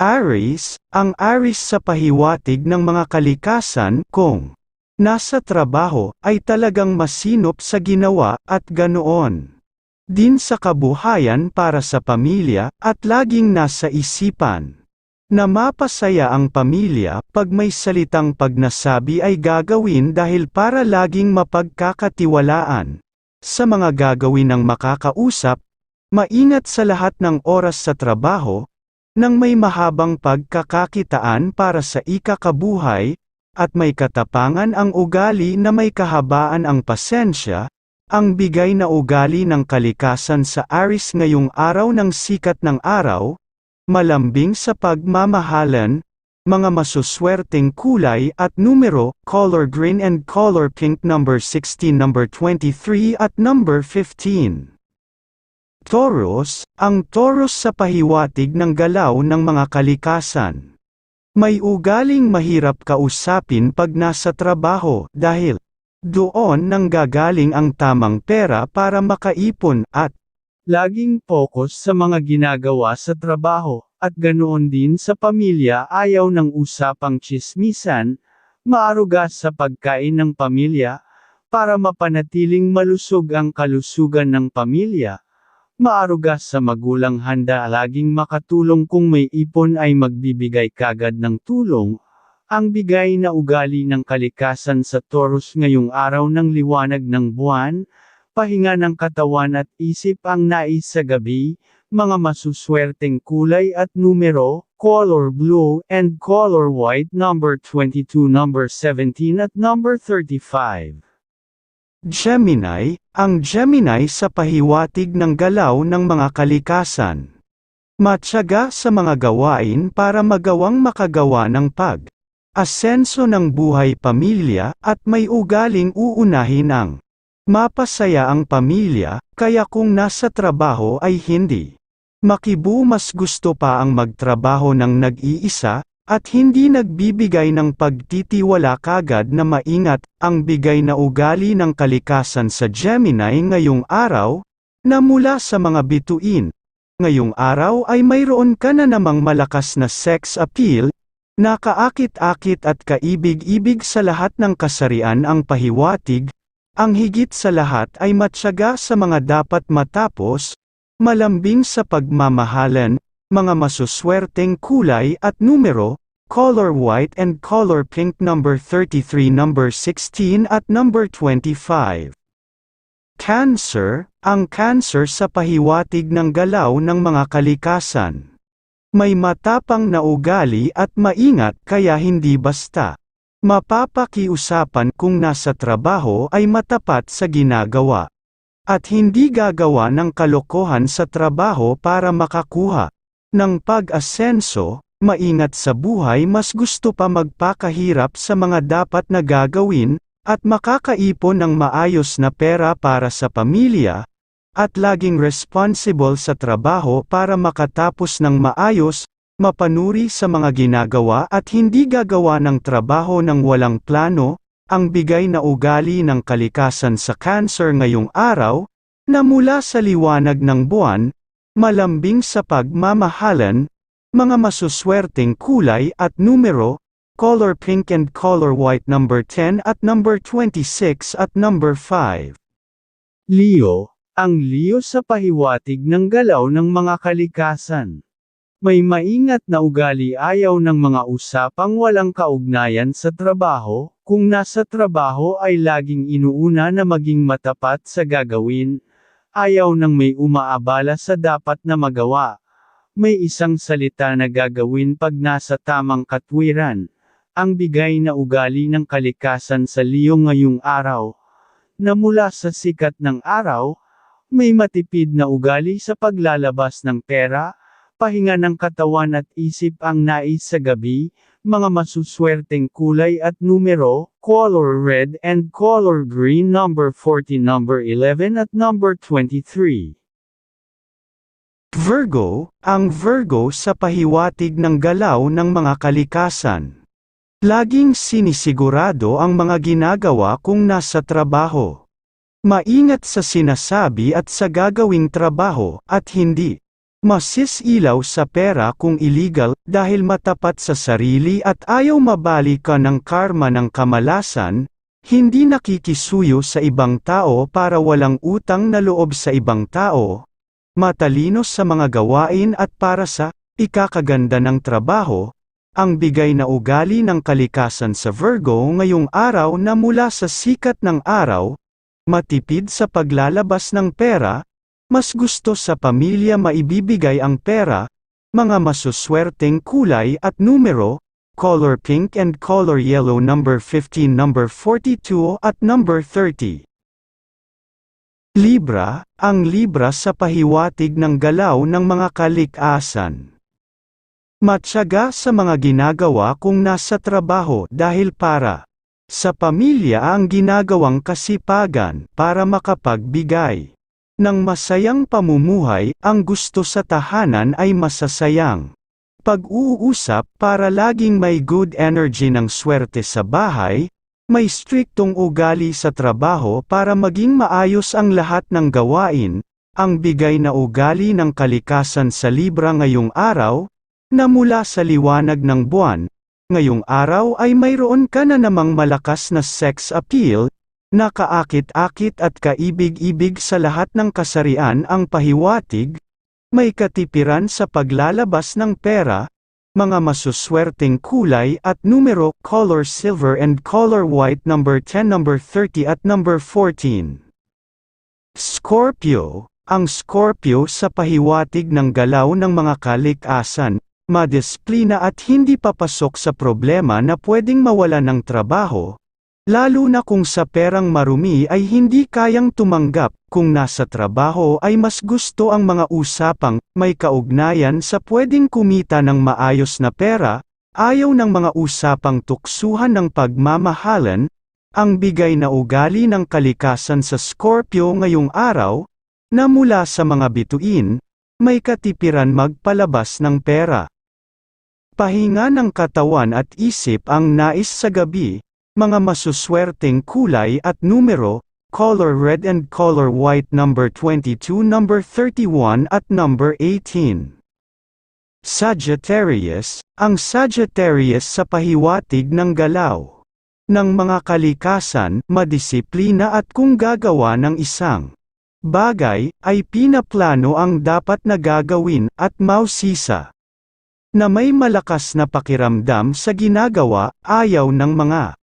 Aries, ang Aries sa pahiwatig ng mga kalikasan kung nasa trabaho ay talagang masinop sa ginawa at ganoon. Din sa kabuhayan para sa pamilya at laging nasa isipan. Na mapasaya ang pamilya pag may salitang pagnasabi ay gagawin dahil para laging mapagkakatiwalaan. Sa mga gagawin ng makakausap, maingat sa lahat ng oras sa trabaho, nang may mahabang pagkakakitaan para sa ikakabuhay, at may katapangan ang ugali na may kahabaan ang pasensya, ang bigay na ugali ng kalikasan sa Aris ngayong araw ng sikat ng araw, malambing sa pagmamahalan, mga masuswerteng kulay at numero, color green and color pink number 16 number 23 at number 15. Taurus, ang Taurus sa pahiwatig ng galaw ng mga kalikasan. May ugaling mahirap kausapin pag nasa trabaho dahil doon nang gagaling ang tamang pera para makaipon at Laging focus sa mga ginagawa sa trabaho, at ganoon din sa pamilya ayaw ng usapang chismisan, maaruga sa pagkain ng pamilya, para mapanatiling malusog ang kalusugan ng pamilya. Maaruga sa magulang handa laging makatulong kung may ipon ay magbibigay kagad ng tulong, ang bigay na ugali ng kalikasan sa Taurus ngayong araw ng liwanag ng buwan, pahinga ng katawan at isip ang nais sa gabi, mga masuswerteng kulay at numero, color blue and color white number 22 number 17 at number 35. Gemini, ang Gemini sa pahiwatig ng galaw ng mga kalikasan. Matyaga sa mga gawain para magawang makagawa ng pag. Asenso ng buhay pamilya at may ugaling uunahin ang Mapasaya ang pamilya, kaya kung nasa trabaho ay hindi. Makibu mas gusto pa ang magtrabaho ng nag-iisa, at hindi nagbibigay ng pagtitiwala kagad na maingat, ang bigay na ugali ng kalikasan sa Gemini ngayong araw, na mula sa mga bituin. Ngayong araw ay mayroon ka na namang malakas na sex appeal, nakaakit-akit at kaibig-ibig sa lahat ng kasarian ang pahiwatig, ang higit sa lahat ay matyaga sa mga dapat matapos, malambing sa pagmamahalan, mga masuswerteng kulay at numero, color white and color pink number 33 number 16 at number 25. Cancer, ang cancer sa pahiwatig ng galaw ng mga kalikasan. May matapang na ugali at maingat kaya hindi basta. Mapapakiusapan kung nasa trabaho ay matapat sa ginagawa. At hindi gagawa ng kalokohan sa trabaho para makakuha ng pag-asenso, maingat sa buhay mas gusto pa magpakahirap sa mga dapat na gagawin, at makakaipon ng maayos na pera para sa pamilya, at laging responsible sa trabaho para makatapos ng maayos, mapanuri sa mga ginagawa at hindi gagawa ng trabaho ng walang plano, ang bigay na ugali ng kalikasan sa cancer ngayong araw, na mula sa liwanag ng buwan, malambing sa pagmamahalan, mga masuswerteng kulay at numero, color pink and color white number 10 at number 26 at number 5. Leo, ang Leo sa pahiwatig ng galaw ng mga kalikasan. May maingat na ugali ayaw ng mga usapang walang kaugnayan sa trabaho, kung nasa trabaho ay laging inuuna na maging matapat sa gagawin, ayaw ng may umaabala sa dapat na magawa. May isang salita na gagawin pag nasa tamang katwiran, ang bigay na ugali ng kalikasan sa Leo ngayong araw, na mula sa sikat ng araw, may matipid na ugali sa paglalabas ng pera, pahinga ng katawan at isip ang nais sa gabi, mga masuswerteng kulay at numero, color red and color green number 40 number 11 at number 23. Virgo, ang Virgo sa pahiwatig ng galaw ng mga kalikasan. Laging sinisigurado ang mga ginagawa kung nasa trabaho. Maingat sa sinasabi at sa gagawing trabaho, at hindi Masisilaw sa pera kung illegal dahil matapat sa sarili at ayaw mabali ka ng karma ng kamalasan, hindi nakikisuyo sa ibang tao para walang utang na loob sa ibang tao, matalino sa mga gawain at para sa ikakaganda ng trabaho, ang bigay na ugali ng kalikasan sa Virgo ngayong araw na mula sa sikat ng araw, matipid sa paglalabas ng pera, mas gusto sa pamilya maibibigay ang pera, mga masuswerteng kulay at numero, color pink and color yellow number 15 number 42 at number 30. Libra, ang Libra sa pahiwatig ng galaw ng mga kalikasan. Matyaga sa mga ginagawa kung nasa trabaho dahil para sa pamilya ang ginagawang kasipagan para makapagbigay ng masayang pamumuhay, ang gusto sa tahanan ay masasayang. Pag-uusap para laging may good energy ng swerte sa bahay, may striktong ugali sa trabaho para maging maayos ang lahat ng gawain, ang bigay na ugali ng kalikasan sa Libra ngayong araw, na mula sa liwanag ng buwan, ngayong araw ay mayroon ka na namang malakas na sex appeal, Nakaakit-akit at kaibig-ibig sa lahat ng kasarian ang pahiwatig, may katipiran sa paglalabas ng pera, mga masuswerteng kulay at numero color silver and color white number 10 number 30 at number 14. Scorpio, ang Scorpio sa pahiwatig ng galaw ng mga kalikasan, madisiplina at hindi papasok sa problema na pwedeng mawala ng trabaho, Lalo na kung sa perang marumi ay hindi kayang tumanggap, kung nasa trabaho ay mas gusto ang mga usapang may kaugnayan sa pwedeng kumita ng maayos na pera, ayaw ng mga usapang tuksuhan ng pagmamahalan, ang bigay na ugali ng kalikasan sa Scorpio ngayong araw, na mula sa mga bituin, may katipiran magpalabas ng pera. Pahinga ng katawan at isip ang nais sa gabi, mga masuswerteng kulay at numero, color red and color white number 22 number 31 at number 18. Sagittarius, ang Sagittarius sa pahiwatig ng galaw ng mga kalikasan, madisiplina at kung gagawa ng isang bagay, ay pinaplano ang dapat na gagawin at mausisa na may malakas na pakiramdam sa ginagawa, ayaw ng mga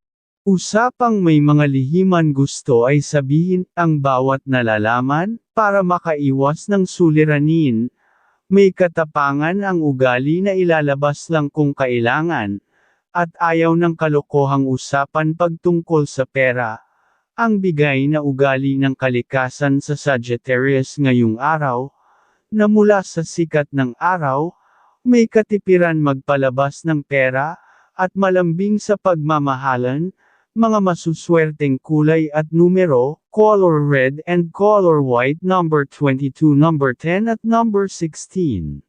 Usapang may mga lihiman gusto ay sabihin ang bawat nalalaman, para makaiwas ng suliranin. May katapangan ang ugali na ilalabas lang kung kailangan, at ayaw ng kalokohang usapan pagtungkol sa pera. Ang bigay na ugali ng kalikasan sa Sagittarius ngayong araw, na mula sa sikat ng araw, may katipiran magpalabas ng pera, at malambing sa pagmamahalan, mga masuswerteng kulay at numero, color red and color white number 22 number 10 at number 16.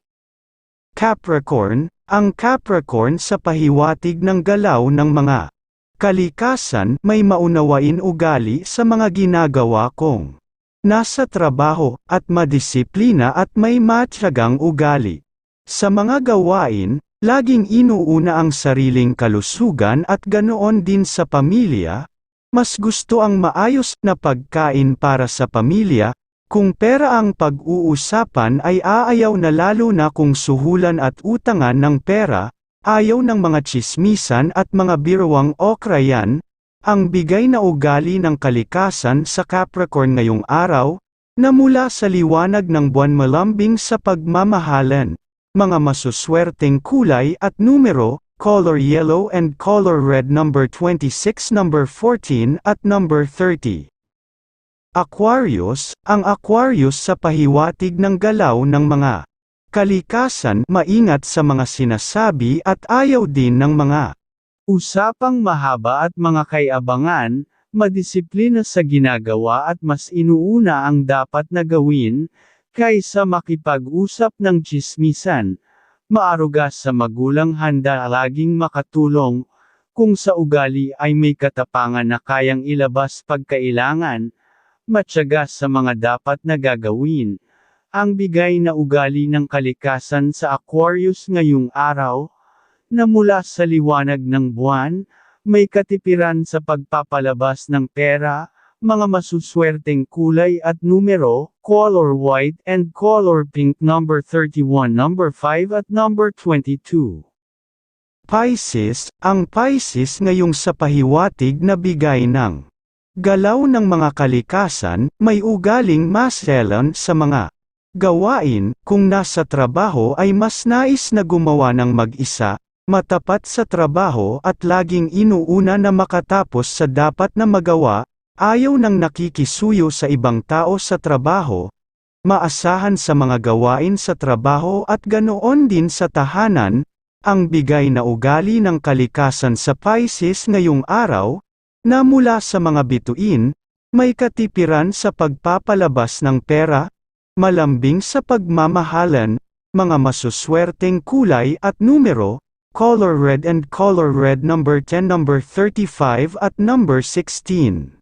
Capricorn, ang Capricorn sa pahiwatig ng galaw ng mga kalikasan may maunawain ugali sa mga ginagawa kong nasa trabaho at madisiplina at may matyagang ugali. Sa mga gawain, Laging inuuna ang sariling kalusugan at ganoon din sa pamilya, mas gusto ang maayos na pagkain para sa pamilya, kung pera ang pag-uusapan ay aayaw na lalo na kung suhulan at utangan ng pera, ayaw ng mga chismisan at mga biruang okrayan, ang bigay na ugali ng kalikasan sa Capricorn ngayong araw, na mula sa liwanag ng buwan malambing sa pagmamahalan mga masuswerteng kulay at numero, color yellow and color red number 26 number 14 at number 30. Aquarius, ang Aquarius sa pahiwatig ng galaw ng mga kalikasan maingat sa mga sinasabi at ayaw din ng mga usapang mahaba at mga kayabangan, madisiplina sa ginagawa at mas inuuna ang dapat na gawin, Kaysa makipag-usap ng chismisan, maaruga sa magulang handa laging makatulong, kung sa ugali ay may katapangan na kayang ilabas pagkailangan, matyaga sa mga dapat na gagawin, ang bigay na ugali ng kalikasan sa Aquarius ngayong araw, na mula sa liwanag ng buwan, may katipiran sa pagpapalabas ng pera, mga masuswerteng kulay at numero, color white and color pink number 31, number 5 at number 22. Pisces, ang Pisces ngayong sa pahiwatig na bigay ng galaw ng mga kalikasan, may ugaling maselan sa mga gawain, kung nasa trabaho ay mas nais na gumawa ng mag-isa, matapat sa trabaho at laging inuuna na makatapos sa dapat na magawa, ayaw nang nakikisuyo sa ibang tao sa trabaho, maasahan sa mga gawain sa trabaho at ganoon din sa tahanan, ang bigay na ugali ng kalikasan sa Pisces ngayong araw, na mula sa mga bituin, may katipiran sa pagpapalabas ng pera, malambing sa pagmamahalan, mga masuswerteng kulay at numero, color red and color red number 10 number 35 at number 16.